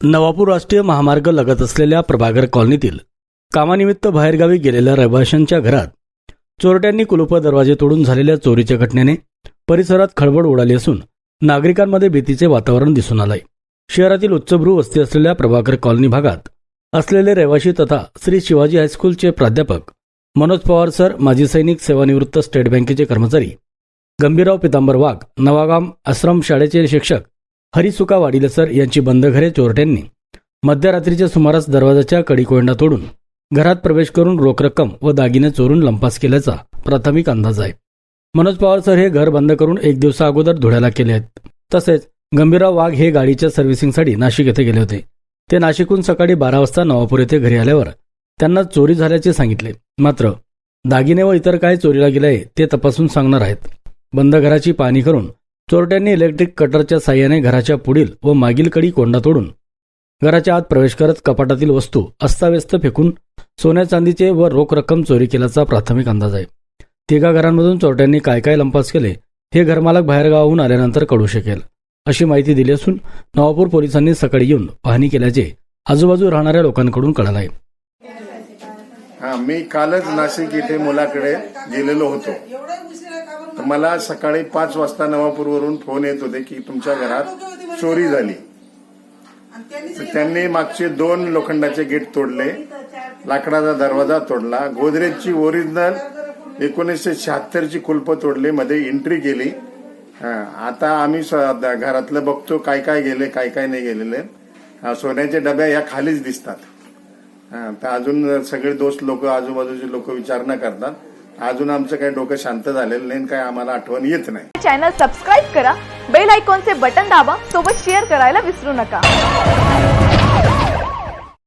नवापूर राष्ट्रीय महामार्ग लगत असलेल्या प्रभागर कॉलनीतील कामानिमित्त बाहेरगावी गेलेल्या रहिवाशांच्या घरात चोरट्यांनी कुलूप दरवाजे तोडून झालेल्या चोरीच्या घटनेने परिसरात खळबळ उडाली असून नागरिकांमध्ये भीतीचे वातावरण दिसून आलंय. शहरातील उच्चभ्रू वस्ती असलेल्या प्रभाकर कॉलनी भागात असलेले रहिवाशी तथा श्री शिवाजी हायस्कूलचे प्राध्यापक मनोज पवार सर माजी सैनिक सेवानिवृत्त स्टेट बँकेचे कर्मचारी गंभीरराव पितांबर वाघ नवागाम आश्रम शाळेचे शिक्षक हरिसुका वाडीलसर सर यांची बंद घरे चोरट्यांनी मध्यरात्रीच्या सुमारास दरवाजाच्या कडीकोंडा तोडून घरात प्रवेश करून रोख रक्कम व दागिने चोरून लंपास केल्याचा प्राथमिक अंदाज आहे. मनोज पवार सर हे घर बंद करून एक दिवसा अगोदर धुळ्याला केले आहेत. तसेच गंभीरराव वाघ हे गाडीच्या सर्व्हिसिंगसाठी नाशिक येथे गेले होते. ते नाशिकहून सकाळी बारा वाजता नवापूर येथे घरी आल्यावर त्यांना चोरी झाल्याचे सांगितले. मात्र दागिने व इतर काय चोरीला गेले आहे ते तपासून सांगणार आहेत. बंद घराची पाहणी करून चोरट्यांनी इलेक्ट्रिक कटरच्या साह्याने घराच्या पुढील व मागील कडी कोंडा तोडून घराच्या आत प्रवेश करत कपाटातील वस्तू अस्ताव्यस्त फेकून सोन्या चांदीचे व रोख रक्कम चोरी केल्याचा प्राथमिक अंदाज आहे. तिघा घरांमधून चोरट्यांनी काय काय लंपास केले हे घरमालक बाहेरगावाहून आल्यानंतर कळू शकेल अशी माहिती दिली असून नवापूर पोलिसांनी सकाळी येऊन पाहणी केल्याचे आजूबाजू राहणाऱ्या लोकांकडून कळालं आहे. हा मी कालच नाशिक इथे मुलाकडे गेलेलो होतो. तर मला सकाळी पाच वाजता नवापूरवरून फोन येत होते की तुमच्या घरात चोरी झाली. त्यांनी मागचे दोन लोखंडाचे गेट तोडले लाकडाचा दरवाजा तोडला गोदरेजची ओरिजिनल एकोणीसशे शहात्तरची कुलप तोडले मध्ये एंट्री केली. आता आम्ही घरातलं बघतो काय काय गेले काय काय नाही गेलेले. सोन्याच्या डब्या या खालीच दिसतात. तर अजून सगळे दोस्त लोक आजूबाजूचे लोक विचारणा करतात. अजून आमचं काही डोकं शांत झालेलं नाही काय आम्हाला आठवण येत नाही. चॅनल सबस्क्राईब करा बेल आयकॉनचे बटन दाबा सोबत शेअर करायला विसरू नका.